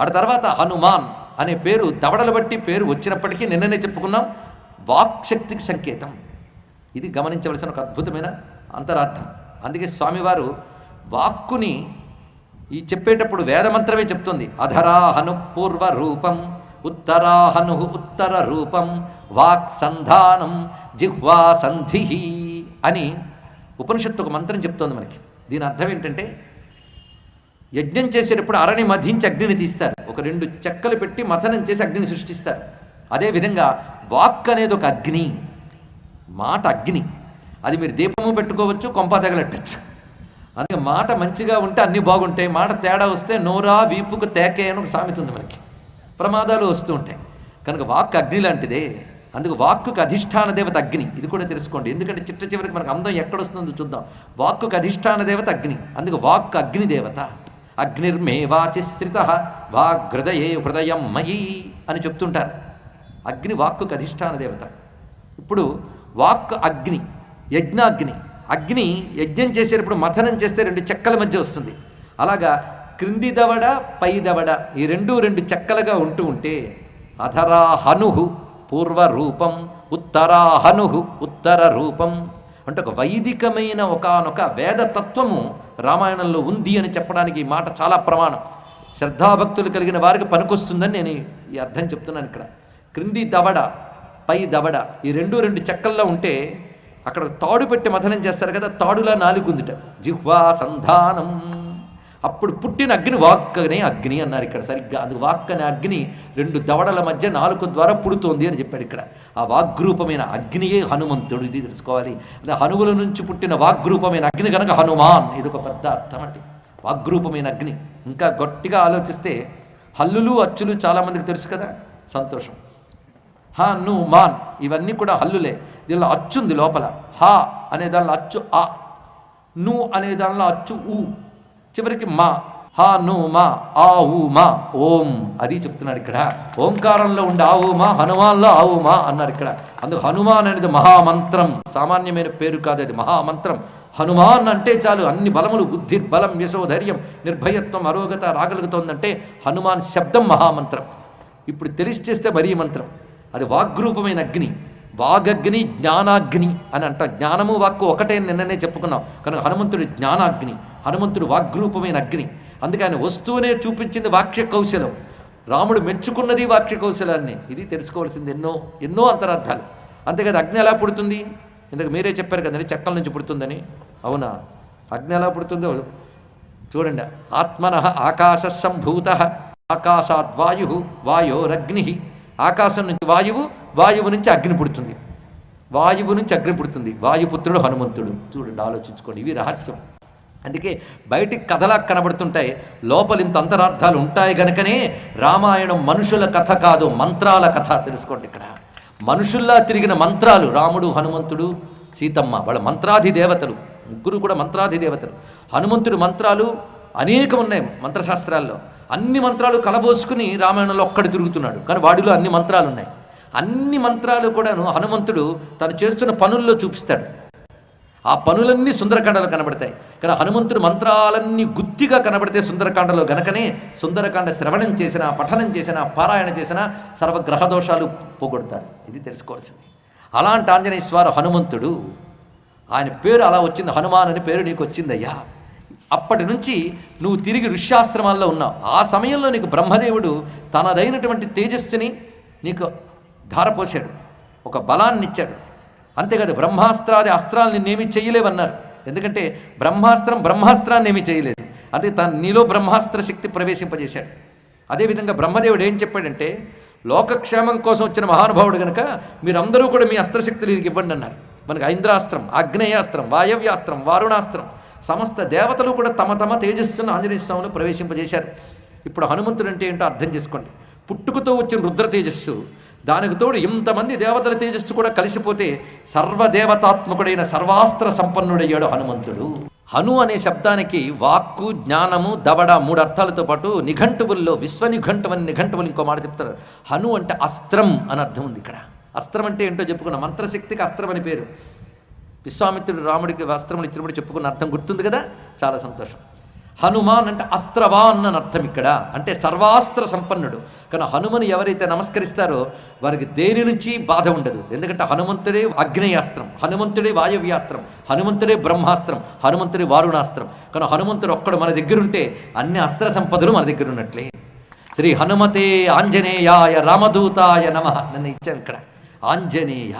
ఆ తర్వాత హనుమాన్ అనే పేరు దవడలు బట్టి పేరు వచ్చినప్పటికీ నిన్ననే చెప్పుకున్నాం వాక్శక్తికి సంకేతం. ఇది గమనించవలసిన ఒక అద్భుతమైన అంతరార్థం. అందుకే స్వామివారు వాక్కుని ఈ చెప్పేటప్పుడు వేదమంత్రమే చెప్తుంది. అధరాహను పూర్వ రూపం ఉత్తరాహను ఉత్తర రూపం వాక్ సంధానం జిహ్వా సంధి అని ఉపనిషత్తు ఒక మంత్రం చెప్తోంది మనకి. దీని అర్థం ఏంటంటే యజ్ఞం చేసేటప్పుడు అరణి మధించి అగ్నిని తీస్తారు. ఒక రెండు చెక్కలు పెట్టి మథనం చేసి అగ్నిని సృష్టిస్తారు. అదేవిధంగా వాక్ అనేది ఒక అగ్ని మాట అగ్ని. అది మీరు దీపము పెట్టుకోవచ్చు కొంప తగలెట్టచ్చు. అందుకే మాట మంచిగా ఉంటే అన్నీ బాగుంటాయి మాట తేడా వస్తే నోరా వీపుకు తేకే అని ఒక సామెత ఉంది మనకి. ప్రమాదాలు వస్తూ ఉంటాయి. కనుక వాక్ అగ్ని లాంటిదే. అందుకు వాక్కుకు అధిష్టాన దేవత అగ్ని. ఇది కూడా తెలుసుకోండి. ఎందుకంటే చిట్ట చివరికి మనకు అందం ఎక్కడొస్తుందో చూద్దాం. వాక్కుకు అధిష్టాన దేవత అగ్ని. అందుకు వాక్ అగ్ని దేవత. అగ్నిర్మే వాచిశ్రిత వాగ్హృదయే హృదయం మయీ అని చెప్తుంటారు. అగ్ని వాక్కుకు అధిష్టాన దేవత. ఇప్పుడు వాక్ అగ్ని యజ్ఞాగ్ని. అగ్ని యజ్ఞం చేసేటప్పుడు మథనం చేస్తే రెండు చెక్కల మధ్య వస్తుంది. అలాగా క్రింది దవడ పై దవడ ఈ రెండు రెండు చెక్కలుగా ఉంటూ ఉంటే అధరా హనుహు పూర్వ రూపం ఉత్తరా ఉత్తర రూపం అంటే ఒక వైదికమైన ఒకనొక వేదతత్వము రామాయణంలో ఉంది అని చెప్పడానికి ఈ మాట చాలా ప్రమాణం. శ్రద్ధాభక్తులు కలిగిన వారికి పనికొస్తుందని నేను ఈ అర్థం చెప్తున్నాను ఇక్కడ. క్రింది దవడ పై దవడ ఈ రెండు రెండు చెక్కల్లో ఉంటే అక్కడ తాడు పెట్టి మథనం చేస్తారు కదా తాడులా నాలుగుందిట. జిహ్వా సంధానం. అప్పుడు పుట్టిన అగ్ని వాక్కనే అగ్ని అన్నారు ఇక్కడ. సరిగ్గా అది వాక్ అనే అగ్ని రెండు దవడల మధ్య నాలుగు ద్వారా పుడుతోంది అని చెప్పాడు ఇక్కడ. ఆ వాగ్రూపమైన అగ్నియే హనుమంతుడు ఇది తెలుసుకోవాలి. అదే హనువుల నుంచి పుట్టిన వాగ్రూపమైన అగ్ని కనుక హనుమాన్ ఇది ఒక పెద్ద అర్థం అండి. వాగ్రూపమైన అగ్ని. ఇంకా గట్టిగా ఆలోచిస్తే హల్లులు అచ్చులు చాలామందికి తెలుసు కదా సంతోషం. హా ను మాన్ ఇవన్నీ కూడా హల్లులే. దీనిలో అచ్చుంది లోపల. హా అనే దానిలో అచ్చు ఆ ను అనే దానిలో అచ్చు ఊ. చివరికి మా హా ను ఆ ఊ ఓం. అది చెప్తున్నాడు ఇక్కడ. ఓంకారంలో ఉండే ఆ ఊ హనుమాన్లో ఆ అన్నారు ఇక్కడ. అందుకు హనుమాన్ అనేది మహామంత్రం. సామాన్యమైన పేరు కాదు అది మహామంత్రం. హనుమాన్ అంటే చాలు అన్ని బలములు బుద్ధి బలం యశోధైర్యం నిర్భయత్వం అరోగత రాగలుగుతోందంటే హనుమాన్ శబ్దం మహామంత్రం. ఇప్పుడు తెలిసి చేస్తే మరీ మంత్రం. అది వాగ్రూపమైన అగ్ని. వాగగ్ని జ్ఞానాగ్ని అని అంట. జ్ఞానము వాక్కు ఒకటే నిన్ననే చెప్పుకున్నాం. కనుక హనుమంతుడు జ్ఞానాగ్ని. హనుమంతుడు వాగ్రూపమైన అగ్ని. అందుకే ఆయన వస్తువునే చూపించింది వాక్య కౌశలం. రాముడు మెచ్చుకున్నది వాక్య కౌశలాన్ని. ఇది తెలుసుకోవాల్సింది ఎన్నో ఎన్నో అంతరార్థాలు. అంతేకాదు అగ్ని ఎలా పుడుతుంది? ఇందుకు మీరే చెప్పారు కదండి చెక్కల నుంచి పుడుతుందని. అవునా? అగ్ని ఎలా పుడుతుందో చూడండి. ఆత్మన ఆకాశ సంభూత ఆకాశాద్ వాయు వాయోరగ్ని. ఆకాశం నుంచి వాయువు వాయువు నుంచి అగ్ని పుడుతుంది. వాయువు నుంచి అగ్ని పుడుతుంది. వాయుపుత్రుడు హనుమంతుడు. చూడండి ఆలోచించుకోండి. ఇవి రహస్యం. అందుకే బయటికి కథలా కనబడుతుంటాయి. లోపల ఇంత అంతరార్థాలు ఉంటాయి గనుకనే రామాయణం మనుషుల కథ కాదు మంత్రాల కథ తెలుసుకోండి ఇక్కడ. మనుషుల్లా తిరిగిన మంత్రాలు రాముడు హనుమంతుడు సీతమ్మ వాళ్ళ మంత్రాధి దేవతలు ముగ్గురు కూడా మంత్రాధి దేవతలు. హనుమంతుడి మంత్రాలు అనేకం ఉన్నాయి మంత్రశాస్త్రాల్లో. అన్ని మంత్రాలు కలబోసుకుని రామాయణంలో ఒక్కడు తిరుగుతున్నాడు. కానీ వాడిలో అన్ని మంత్రాలు ఉన్నాయి. అన్ని మంత్రాలు కూడాను హనుమంతుడు తను చేస్తున్న పనుల్లో చూపిస్తాడు. ఆ పనులన్నీ సుందరకాండలో కనబడతాయి. కానీ హనుమంతుడు మంత్రాలన్నీ గుత్తిగా కనబడితే సుందరకాండలో గనకనే సుందరకాండ శ్రవణం చేసిన పఠనం చేసిన పారాయణ చేసిన సర్వగ్రహ దోషాలు పోగొడతాడు. ఇది తెలుసుకోవాల్సింది. అలాంటి ఆంజనేయస్వారు హనుమంతుడు ఆయన పేరు అలా వచ్చింది హనుమాన్ అని పేరు నీకు వచ్చిందయ్యా. అప్పటి నుంచి నువ్వు తిరిగి ఋష్యాశ్రమాల్లో ఉన్నావు. ఆ సమయంలో నీకు బ్రహ్మదేవుడు తనదైనటువంటి తేజస్సుని నీకు ధారపోశాడు. ఒక బలాన్ని ఇచ్చాడు అంతేకాదు బ్రహ్మాస్త్రాది అస్త్రాలు నిన్నేమీ చేయలేవన్నారు ఎందుకంటే బ్రహ్మాస్త్రం బ్రహ్మాస్త్రాన్ని ఏమీ చేయలేదు. అంతే తన నీలో బ్రహ్మాస్త్ర శక్తి ప్రవేశింపజేశాడు. అదేవిధంగా బ్రహ్మదేవుడు ఏం చెప్పాడంటే లోకక్షేమం కోసం వచ్చిన మహానుభావుడు కనుక మీరందరూ కూడా మీ అస్త్రశక్తులు వీరికి ఇవ్వండి అన్నారు. మనకి ఐంద్రాస్త్రం ఆగ్నేయాస్త్రం వాయవ్యాస్త్రం వారుణాస్త్రం సమస్త దేవతలు కూడా తమ తమ తేజస్సును ఆంజనేయ స్వామిలో ప్రవేశింపజేశారు. ఇప్పుడు హనుమంతుడు అంటే ఏంటో అర్థం చేసుకోండి. పుట్టుకతో వచ్చిన రుద్ర తేజస్సు దానికి తోడు ఇంతమంది దేవతల తేజస్సు కూడా కలిసిపోతే సర్వదేవతాత్మకుడైన సర్వాస్త్ర సంపన్నుడయ్యాడు హనుమంతుడు. హను అనే శబ్దానికి వాక్కు జ్ఞానము దవడ మూడు అర్థాలతో పాటు నిఘంటువుల్లో విశ్వనిఘంటువు అని నిఘంటువులు ఇంకో మాట చెప్తారు. హను అంటే అస్త్రం అని అర్థం ఉంది ఇక్కడ. అస్త్రం అంటే ఏంటో చెప్పుకున్న. మంత్రశక్తికి అస్త్రం అని పేరు. విశ్వామిత్రుడు రాముడికి వస్త్రములు ఇచ్చినప్పుడు చెప్పుకున్న అర్థం గుర్తుంది కదా? చాలా సంతోషం. హనుమాన్ అంటే అస్త్రవాన్ అని అర్థం ఇక్కడ. అంటే సర్వాస్త్ర సంపన్నుడు. కానీ హనుమని ఎవరైతే నమస్కరిస్తారో వారికి దేని నుంచి బాధ ఉండదు. ఎందుకంటే హనుమంతుడే అగ్నేయాస్త్రం హనుమంతుడే వాయవ్యాస్త్రం హనుమంతుడే బ్రహ్మాస్త్రం హనుమంతుడే వారుణాస్త్రం. కానీ హనుమంతుడు ఒక్కడు మన దగ్గరుంటే అన్ని అస్త్ర సంపదలు మన దగ్గర ఉన్నట్లే. శ్రీ హనుమతే ఆంజనేయాయ రామదూతాయ నమ. నన్ను ఇచ్చాను ఇక్కడ. ఆంజనేయ.